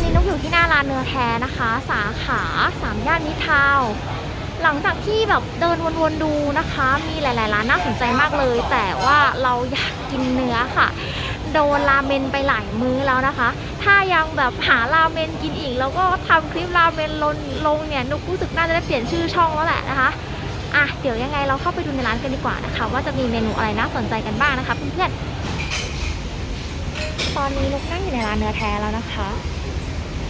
อนนี้นุกอยู่ที่หน้าร้านเนื้อแท้นะคะ สาขาสามย่านมิตรทาวหลังจากที่แบบเดินวนๆดูนะคะ มีหลายๆร้านน่าสนใจมากเลย แต่ว่าเราอยากกินเนื้อค่ะ โดนราเมนไปหลายมื้อแล้วนะคะ ถ้ายังแบบหาราเมนกินอีก แล้วก็ทำคลิปราเมนลงลงเนี่ยนุกรู้สึกน่าจะได้เปลี่ยนชื่อช่องแล้วแหละนะคะอะเดี๋ยวยังไงเราเข้าไปดูในร้านกันดีกว่านะคะ ว่าจะมีเมนูอะไรน่าสนใจกันบ้างนะคะเพื่อนๆตอนนี้นุกนั่งอยู่ในร้านเนื้อแท้แล้วนะคะ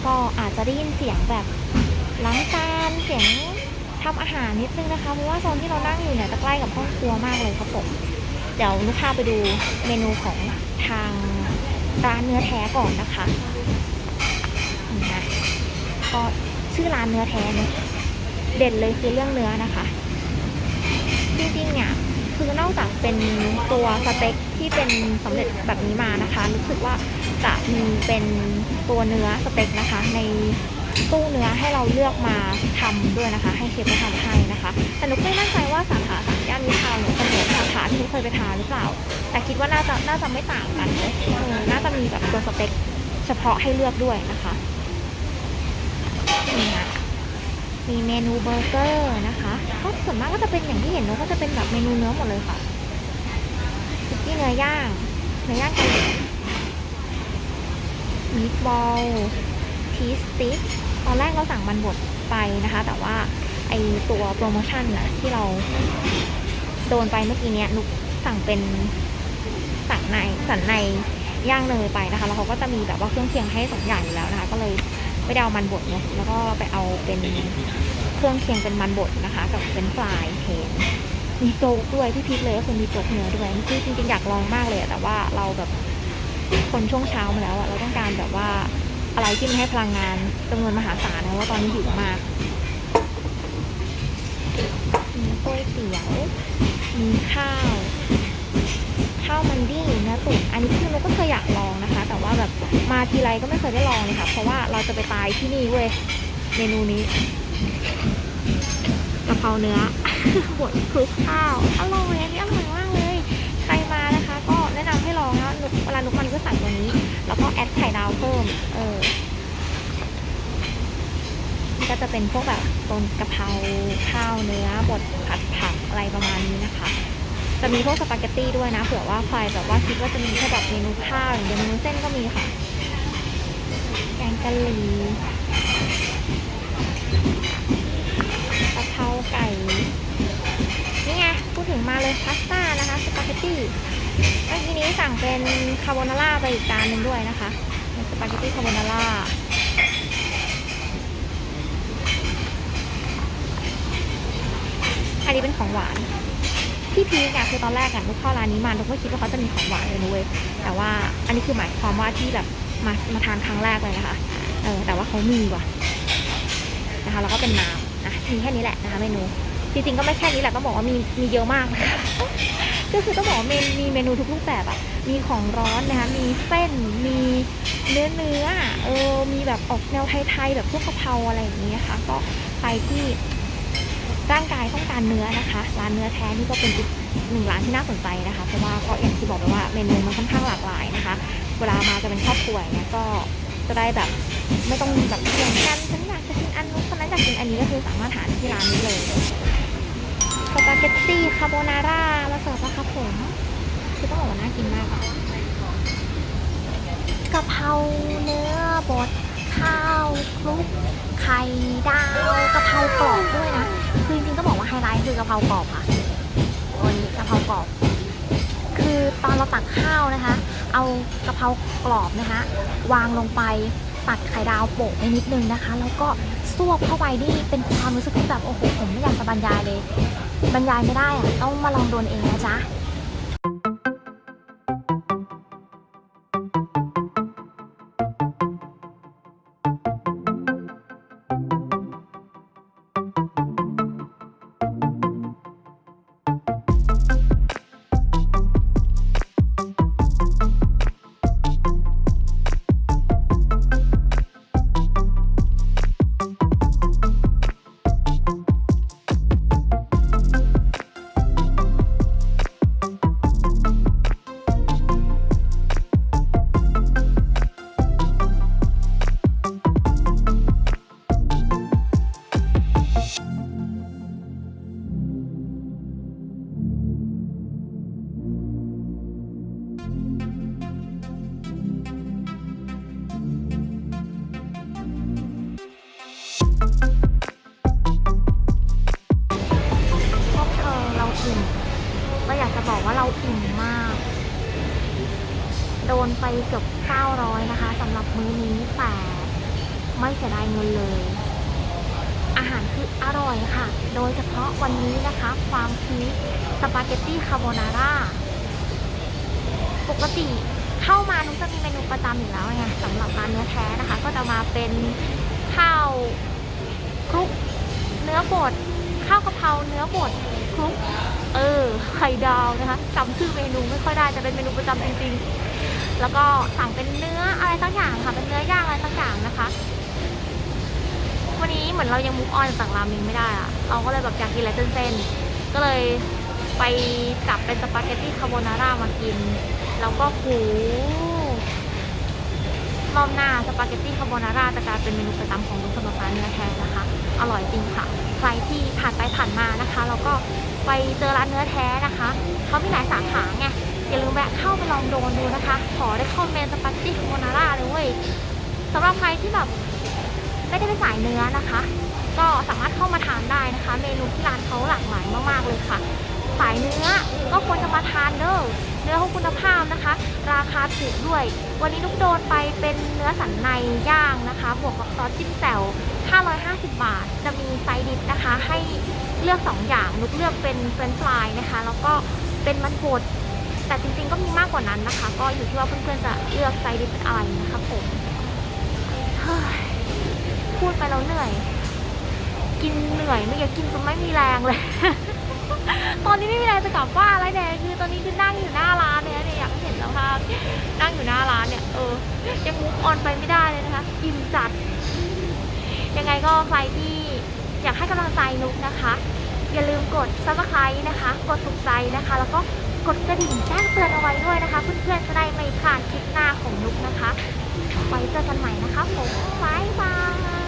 ก็อาจจะได้ยินเสียงแบบล้างจานเสียงทำอาหารนิดนึงนะคะเพราะว่าโซนที่เรานั่งอยู่เนี่ยจะใกล้กับห้องครัวมากเลยครับผมเดี๋ยวนุกพาไปดูเมนูของทางร้านเนื้อแท้ก่อนนะคะนี่นะก็ชื่อร้านเนื้อแท้เนอะเด่นเลยคือเรื่องเนื้อนะคะ จริงๆเนี่ยคือนอกจากเป็นตัวสเต็กที่เป็นสำเร็จแบบนี้มานะคะ รู้สึกว่า จะมีเป็นตัวเนื้อสเต็กนะคะ ในตู้เนื้อให้เราเลือกมาทำด้วยนะคะ ให้เชฟมาทำให้นะคะ แต่นุกไม่แน่ใจว่าสาขาสามย่านมิทาวน์เนี่ยจะเหมือสาขาที่นุกเคยไปทานหรือเปล่า แต่คิดว่าน่าจะน่าจะไม่ต่างกันเลยน่าจะมีแบบตัวสเต็กเฉพาะให้เลือกด้วยนะคะนี่นะมีเมนูเบอร์เกอร์นะคะก็ส่วนมากก็จะเป็นอย่างที่เห็นเนอะก็จะเป็นแบบเมนูเนื้อหมดเลยค่ะสุกี้เนื้อย่างเนื้อย่างเกาหลี มีทบอลชีสติ๊กตอนแรกเราสั่งมันบดไปนะคะ แต่ว่าไอตัวโปรโมชั่นนะที่เราโดนไปเมื่อกี้เนี้ยนุกสั่งเป็นสันในสันในย่างเนยไปนะคะ แล้วเขาก็จะมีแบบว่าเครื่องเคียงให้สองอย่างอยู่แล้วนะคะ ก็เลยไม่ได้เอามันบดเนาะแล้วก็ไปเอาเป็นเครื่องเคียงเป็นมันบดนะคะ กับเป็นฟรายเทนมีโจ๊กด้วยที่พิษเลยก็คือมีโจ๊กเนื้อด้วยนี่จริงๆอยากลองมากเลยแต่ว่าเราแบบ คนช่วงเช้ามาแล้วอะเราต้องการแบบว่าอะไรที่มันให้พลังงานจำนวนมหาศาลนะว่าตอนนี้หิวมากมีก๋วยเตี๋ยวมีข้าว ข้าวมันดี้เนื้อตุ๋นอันนี้คือเราก็เคยอยากลองนะคะ แต่ว่าแบบมาทีไรก็ไม่เคยได้ลองเลยค่ะ เพราะว่าเราจะไปตายที่นี่เว้ย เมนูนี้กะเพราเนื้อ บดคลุกข้าว อร่อยอันนี้อร่อยมากเลย ก็แนะนำให้ลองนะเวลานุกมันก็สั่งตัวนี้ แล้วก็แอดไข่ดาวเพิ่ม เออก็จะเป็นพวกแบบต้นกะเพราข้าวเนื้อบดผัดผักอะไรประมาณนี้นะคะ จะมีพวกสปาเกตตี้ด้วยนะเผื่อว่าใครแบบว่าคิดว่าจะมีแค่แบบเมนูข้าวอย่างเดียวเมนูเส้นก็มีค่ะ แกงกะหรี่กะเพราไก่ นี่ไงพูดถึงมาเลยพาสต้านะคะสปาเกตตี้ นี้สั่งเป็นคาโบนาร่าไปอีกจานหนึ่งด้วยนะคะเป็นสปาเกตตี้คาโบนาร่าอันนี้เป็นของหวานที่พีกอะคือตอนแรกอะนุกเข้าร้านนี้มานุกก็คิดว่าเขาจะมีของหวานเลยนะเว้ยแต่ว่าอันนี้คือหมายความว่าที่แบบมามาทานครั้งแรกเลยนะคะเออแต่ว่าเขามีว่ะนะคะแล้วก็เป็นน้ำนะมีแค่นี้แหละนะคะเมนูจริงๆก็ไม่แค่นี้แหละต้องบอกว่ามีมีเยอะมากนะคะ ก็คือต้องบอกว่าเมนมีเมนูทุกรูปแบบอะมีของร้อนนะคะ มีเส้น มีเนื้อเนื้อเออ มีแบบออกแนวไทยๆแบบพวกกะเพราอะไรอย่างนี้นะคะก็ไปที่ร่างกายต้องการเนื้อนะคะ ร้านเนื้อแท้นี่ก็เป็นอีกหนึ่งร้านที่น่าสนใจนะคะ เพราะว่าก็อย่างที่บอกไปว่าเมนูมันค่อนข้างหลากหลายนะคะ เวลามาจะเป็นครอบครัวเงี้ยก็จะได้แบบไม่ต้องแบบแข่งกันฉันอยากจะกินอันนู้นคนนั้นอยากกินอันนี้ก็คือสามารถหาที่ร้านนี้เลย สปาเกตตี้คาโบนาร่ามาเสิร์ฟแล้วครับผมคือต้องบอกว่าน่ากินมากอะกะเพราเนื้อบดข้าวคลุกไข่ดาวกะเพรากรอบด้วยนะ คือจริงๆก็บอกว่าไฮไลท์คือกะเพรากรอบค่ะวันนี้กะเพรากรอบ คือตอนเราตักข้าวนะคะ เอากะเพรากรอบนะคะ วางลงไปตัดไข่ดาวโปะไปนิดนึงนะคะ แล้วก็ซวบเข้าไปนี่เป็นความรู้สึกที่แบบโอ้โหผมไม่อยากจะบรรยายเลย บรรยายไม่ได้อะต้องมาลองโดนเองนะจ๊ะ อิ่มมาก โดนไปเกือบ 900 นะคะสำหรับมื้อนี้แต่ไม่เสียดายเงินเลย อาหารคืออร่อยค่ะ โดยเฉพาะวันนี้นะคะ ความพีสปาเกตตี้คาโบนาร่า ปกติเข้ามานุ้งจะมีเมนูประจำอยู่แล้วไงสำหรับร้านเนื้อแท้นะคะ ก็จะมาเป็นข้าวคลุกเนื้อบดข้าวกะเพราเนื้อบด คลุกเออไข่ดาวนะคะจำชื่อเมนูไม่ค่อยได้แต่เป็นเมนูประจำจริงๆ แล้วก็สั่งเป็นเนื้ออะไรสักอย่างค่ะเป็นเนื้อย่างอะไรสักอย่างนะคะ วันนี้เหมือนเรายังมุกออนจากราเมงไม่ได้อะเราก็เลยแบบอยากกินอะไรเส้นๆก็เลยไปจับเป็นสปาเกตตี้คาโบนาร่ามากิน แล้วก็หู รอบหน้าสปาเกตตี้คาโบนาร่าจะกลายเป็นเมนูประจำของลุงสำหรับร้าเนื้อแท้นะคะ อร่อยจริงค่ะ ใครที่ผ่านไปผ่านมานะคะแล้วก็ไปเจอร้านเนื้อแท้นะคะเขามีหลายสาขาไงอย่าลืมแวะเข้าไปลองโดนดูนะคะ ขอได้คอมเมนต์สปาเกตตี้คาโบนาร่าเลยเว้ยสำหรับใครที่แบบไม่ได้เป็นสายเนื้อนะคะ ก็สามารถเข้ามาทานได้นะคะ เมนูที่ร้านเขาหลากหลายมากๆเลยค่ะ สายเนื้อก็ควรจะมาทานเด้อเนื้อของคุณภาพนะคะ ราคาถูกด้วย วันนี้นุกโดนไปเป็นเนื้อสันในย่างนะคะ บวกกับซอสจิ้มแจ่ว550 บาท จะมีไซดิสนะคะ ให้เลือก 2 อย่างนุกเลือกเป็นเฟรนช์ฟรายนะคะ แล้วก็เป็นมันบดแต่จริงๆก็มีมากกว่านั้นนะคะ ก็อยู่ที่ว่าเพื่อนๆจะเลือกไซดิสเป็นอะไรนะคะผมพูดไปแล้วเหนื่อย กินเหนื่อยไม่อยากกินจนไม่มีแรงเลย ตอนนี้ไม่มีแรงจะกลับบ้านแล้วเนี่ยคือตอนนี้คือนั่งอยู่หน้าร้านเนี่ยากนั่งอยู่หน้าร้านเนี่ย เออ ยังมุกออนไปไม่ได้เลยนะคะอิ่มจัด ยังไงก็ใครที่อยากให้กำลังใจนุกนะคะ อย่าลืมกด subscribe นะคะ กดถูกใจนะคะ แล้วก็กดกระดิ่งแจ้งเตือนเอาไว้ด้วยนะคะ เพื่อนๆจะได้ไม่พลาดคลิปหน้าของนุกนะคะ ไว้เจอกันใหม่นะคะผมบ๊ายบาย